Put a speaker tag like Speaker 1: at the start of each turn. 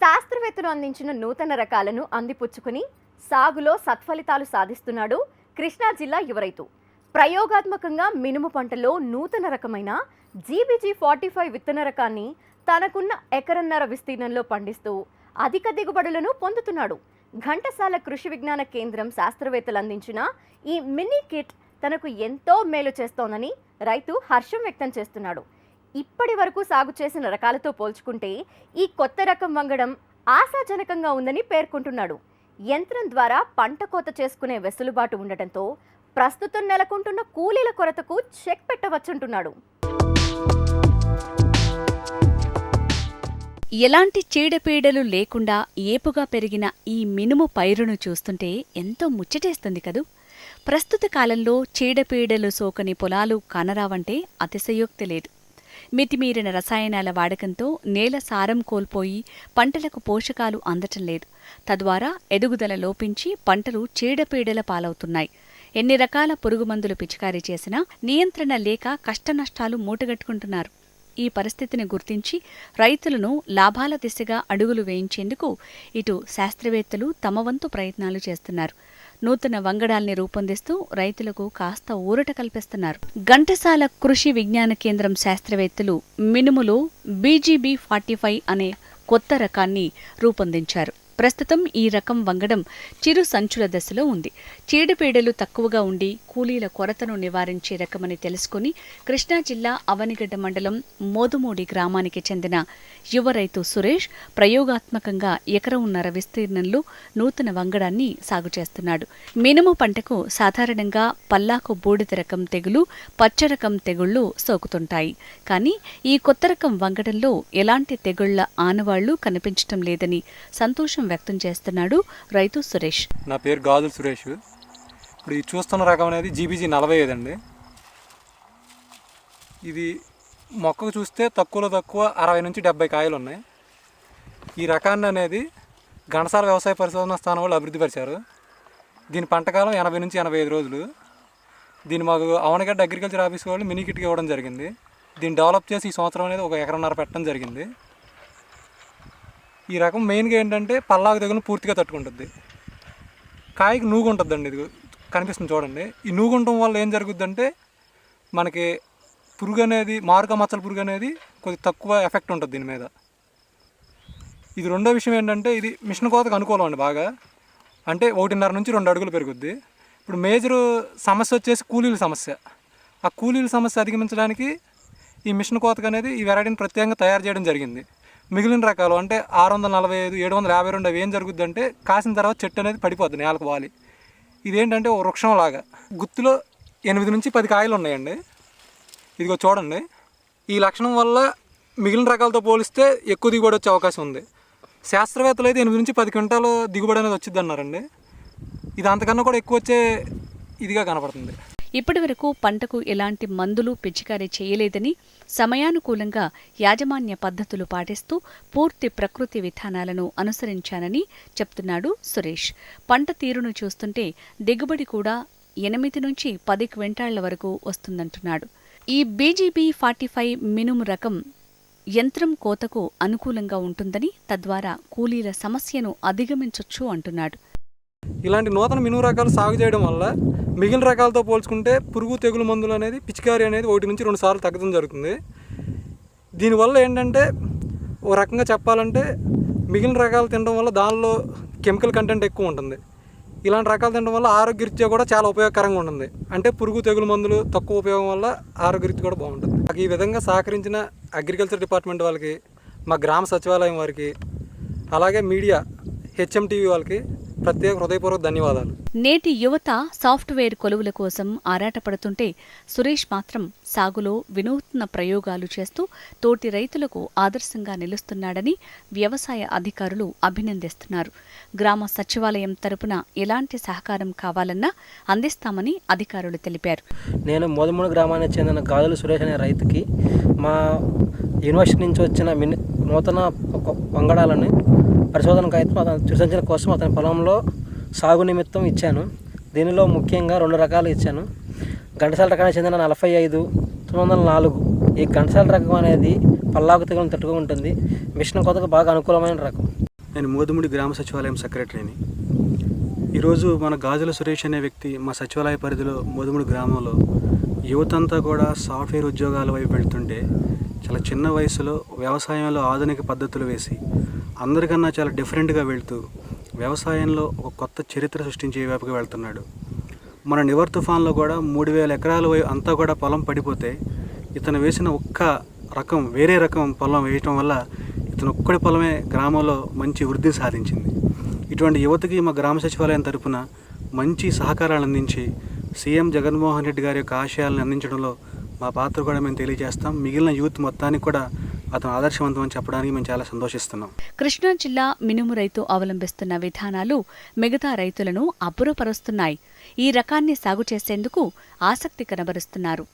Speaker 1: శాస్త్రవేత్తలు అందించిన నూతన రకాలను అందిపుచ్చుకుని సాగులో సత్ఫలితాలు సాధిస్తున్నాడు కృష్ణా జిల్లా యువ రైతు. ప్రయోగాత్మకంగా మినుము పంటలో నూతన రకమైన జీబీజీ ఫార్టీ ఫైవ్ విత్తన రకాన్ని తనకున్న ఎకరన్నర విస్తీర్ణంలో పండిస్తూ అధిక దిగుబడులను పొందుతున్నాడు. ఘంటసాల కృషి విజ్ఞాన కేంద్రం శాస్త్రవేత్తలు అందించిన ఈ మినీ కిట్ తనకు ఎంతో మేలు చేస్తోందని రైతు హర్షం వ్యక్తం చేస్తున్నాడు. ఇప్పటి వరకు సాగు చేసిన రకాలతో పోల్చుకుంటే ఈ కొత్త రకం వంగడం ఆశాజనకంగా ఉందని పేర్కొంటున్నాడు. యంత్రం ద్వారా పంట కోత చేసుకునే వెసులుబాటు ఉండటంతో ప్రస్తుతం నెలకొంటున్న కూలీల కొరతకు చెక్ పెట్టవచ్చుంటున్నాడు.
Speaker 2: ఎలాంటి చీడపీడలు లేకుండా ఏపుగా పెరిగిన ఈ మినుము పైరును చూస్తుంటే ఎంతో ముచ్చటేస్తుంది కదూ. ప్రస్తుత కాలంలో చీడపీడలు సోకని పొలాలు కానరావంటే అతిశయోక్తి లేదు. మితిమీరిన రసాయనాల వాడకంతో నేల సారం కోల్పోయి పంటలకు పోషకాలు అందటం లేదు. తద్వారా ఎదుగుదల లోపించి పంటలు చీడపీడల పాలవుతున్నాయి. ఎన్ని రకాల పురుగుమందులు పిచికారీ చేసినా నియంత్రణ లేక కష్టనష్టాలు మూటగట్టుకుంటున్నారు. ఈ పరిస్థితిని గుర్తించి రైతులను లాభాల దిశగా అడుగులు వేయించేందుకు ఇటు శాస్త్రవేత్తలు తమ వంతు ప్రయత్నాలు చేస్తున్నారు. నూతన వంగడాల్ని రూపొందిస్తూ రైతులకు కాస్త ఊరట కల్పిస్తున్నారు. ఘంటసాల కృషి విజ్ఞాన కేంద్రం శాస్త్రవేత్తలు మినుములో బీజీబీ ఫార్టీ ఫైవ్ అనే కొత్త రకాన్ని రూపొందించారు. ప్రస్తుతం ఈ రకం వంగడం చిరు సంచుల దశలో ఉంది. చీడపీడలు తక్కువగా ఉండి కూలీల కొరతను నివారించే రకమని తెలుసుకుని కృష్ణా జిల్లా అవనిగడ్డ మండలం మోదుమూడి గ్రామానికి చెందిన యువ రైతు సురేష్ ప్రయోగాత్మకంగా ఎకరమున్నర విస్తీర్ణంలో నూతన వంగడాన్ని సాగు చేస్తున్నాడు. మినుము పంటకు సాధారణంగా పల్లాకు బూడిద రకం తెగులు పచ్చ రకం తెగుళ్ళు సోకుతుంటాయి. కానీ ఈ కొత్త రకం వంగడంలో ఎలాంటి తెగుళ్ళ ఆనవాళ్ళు కనిపించటం లేదని సంతోషం వ్యక్తం చేస్తున్నాడు రైతు సురేష్.
Speaker 3: నా పేరు గాజుల సురేష్. ఇప్పుడు ఇది చూస్తున్న రకం అనేది జీబీజీ నలభై ఐదు అండి. ఇది మొక్కకు చూస్తే తక్కువలో తక్కువ అరవై నుంచి డెబ్బై కాయలు ఉన్నాయి. ఈ రకాన్ని అనేది ఘనసాల వ్యవసాయ పరిశోధన స్థానం వాళ్ళు అభివృద్ధి పరిచారు. దీని పంటకాలం ఎనభై నుంచి ఎనభై ఐదు రోజులు. దీన్ని మాకు అవనగడ్డ అగ్రికల్చర్ ఆఫీస్ వాళ్ళు మినీ కిట్కి ఇవ్వడం జరిగింది. దీన్ని డెవలప్ చేసి ఈ సంవత్సరం అనేది ఒక ఎకరన్నర పెట్టడం జరిగింది. ఈ రకం మెయిన్గా ఏంటంటే పల్లాకు తెగులు పూర్తిగా తట్టుకుంటుంది. కాయకి నూగు ఉంటుందండి ఇది కనిపిస్తుంది చూడండి. ఈ నూగు ఉండటం వల్ల ఏం జరుగుద్దంటే మనకి పురుగు అనేది మారుక మచ్చల పురుగు అనేది కొద్ది తక్కువ ఎఫెక్ట్ ఉంటుంది దీని మీద. ఇది రెండో విషయం ఏంటంటే ఇది మిషన్ కోతకు అనుకూలం అండి బాగా. అంటే ఒకటిన్నర నుంచి రెండు అడుగులు పెరుగుద్ది. ఇప్పుడు మేజర్ సమస్య వచ్చేసి కూలీల సమస్య. ఆ కూలీల సమస్య అధిగమించడానికి ఈ మిషన్ కోతకు అనేది ఈ వెరైటీని ప్రత్యేకంగా తయారు చేయడం జరిగింది. మిగిలిన రకాలు అంటే ఆరు వందల నలభై ఐదు ఏడు వందల యాభై రెండు అవి ఏం జరుగుద్ది అంటే కాసిన తర్వాత చెట్టు అనేది పడిపోద్ది నేలకు వాలి. ఇదేంటంటే ఒక వృక్షం లాగా గుత్తిలో ఎనిమిది నుంచి పది కాయలు ఉన్నాయండి. ఇదిగో చూడండి. ఈ లక్షణం వల్ల మిగిలిన రకాలతో పోలిస్తే ఎక్కువ దిగుబడి వచ్చే అవకాశం ఉంది. శాస్త్రవేత్తలు అయితే ఎనిమిది నుంచి పది క్వింటాలు దిగుబడి అనేది వచ్చింది అన్నారండి ఇది అంతకన్నా కూడా ఎక్కువ వచ్చే ఇదిగా కనపడుతుంది.
Speaker 2: ఇప్పటివరకు పంటకు ఎలాంటి మందులు పిచికారీ చేయలేదని సమయానుకూలంగా యాజమాన్య పద్ధతులు పాటిస్తూ పూర్తి ప్రకృతి విధానాలను అనుసరించానని చెప్తున్నాడు సురేష్. పంట తీరును చూస్తుంటే దిగుబడి కూడా ఎనిమిది నుంచి పది క్వింటాళ్ళ వరకు వస్తుందంటున్నాడు. ఈ బీజీబీ ఫార్టీ ఫైవ్ మినుము రకం యంత్రం కోతకు అనుకూలంగా ఉంటుందని తద్వారా కూలీల సమస్యను అధిగమించొచ్చు అంటున్నాడు.
Speaker 3: ఇలాంటి నూతన మినుము రకాలు సాగు చేయడం వల్ల మిగిలిన రకాలతో పోల్చుకుంటే పురుగు తెగులు మందులు అనేది పిచికారి అనేది ఒకటి నుంచి రెండు సార్లు తగ్గడం జరుగుతుంది. దీనివల్ల ఏంటంటే ఓ రకంగా చెప్పాలంటే మిగిలిన రకాలు తినడం వల్ల దానిలో కెమికల్ కంటెంట్ ఎక్కువ ఉంటుంది. ఇలాంటి రకాలు తినడం వల్ల ఆరోగ్యరీత్యా కూడా చాలా ఉపయోగకరంగా ఉంటుంది. అంటే పురుగు తెగులు మందులు తక్కువ ఉపయోగం వల్ల ఆరోగ్యరీత్యా కూడా బాగుంటుంది. నాకు ఈ విధంగా సహకరించిన అగ్రికల్చర్ డిపార్ట్మెంట్ వాళ్ళకి మా గ్రామ సచివాలయం వారికి అలాగే మీడియా హెచ్ఎంటీవీ వాళ్ళకి ప్రత్యేక హృదయపూర్వక ధన్యవాదాలు.
Speaker 2: నేటి యువత సాఫ్ట్వేర్ కొలువుల కోసం ఆరాటపడుతుంటే సురేష్ మాత్రం సాగులో వినూత్న ప్రయోగాలు చేస్తూ తోటి రైతులకు ఆదర్శంగా నిలుస్తున్నాడని వ్యవసాయ అధికారులు అభినందిస్తున్నారు. గ్రామ సచివాలయం తరపున ఎలాంటి సహకారం కావాలన్నా అందిస్తామని అధికారులు తెలిపారు.
Speaker 4: నేను మోదమూడు గ్రామానికి చెందిన గాజుల సురేష్ అనే రైతుకి మా యూనివర్సిటీ నుంచి వచ్చిన నూతన వంగడాలని పరిశోధన కాగితం అతను చిరుసంచన కోసం అతని పొలంలో సాగు నిమిత్తం ఇచ్చాను. దీనిలో ముఖ్యంగా రెండు రకాలు ఇచ్చాను. ఘంటసాల రకానికి చెందిన నలభై ఐదు తొమ్మిది వందల నాలుగు. ఈ ఘంటసాల రకం అనేది పల్లాకు తెగులను తట్టుకుంటుంది మిషన్ కొత్తకు బాగా అనుకూలమైన రకం.
Speaker 5: నేను మోదుముడి గ్రామ సచివాలయం సెక్రటరీని. ఈరోజు మన గాజుల సురేష్ అనే వ్యక్తి మా సచివాలయ పరిధిలో మోదుముడి గ్రామంలో యువతంతా కూడా సాఫ్ట్వేర్ ఉద్యోగాల వైపు వెళ్తుంటే చాలా చిన్న వయసులో వ్యవసాయంలో ఆధునిక పద్ధతులు వేసి అందరికన్నా చాలా డిఫరెంట్గా వెళ్తూ వ్యవసాయంలో ఒక కొత్త చరిత్ర సృష్టించే వైపుకి వెళ్తున్నాడు. మన నివర్ తుఫాన్లో కూడా మూడు వేల ఎకరాల వై అంతా కూడా పొలం పడిపోతే ఇతను వేసిన ఒక్క రకం వేరే రకం పొలం వేయటం వల్ల ఇతను ఒక్కడి పొలమే గ్రామంలో మంచి వృద్ధి సాధించింది. ఇటువంటి యువతకి మా గ్రామ సచివాలయం తరపున మంచి సహకారాలు అందించి సీఎం జగన్మోహన్ రెడ్డి గారి యొక్క ఆశయాలను అందించడంలో మా పాత్ర కూడా మేము తెలియజేస్తాం. మిగిలిన యూత్ మొత్తానికి కూడా అతను ఆదర్శవంతం అని చెప్పడానికి మేము చాలా సంతోషిస్తున్నాం.
Speaker 2: కృష్ణా జిల్లా మినుము రైతు అవలంబిస్తున్న విధానాలు మిగతా రైతులను అబ్బురపరుస్తున్నాయి ఈ రకాన్ని సాగు చేసేందుకు ఆసక్తి కనబరుస్తున్నారు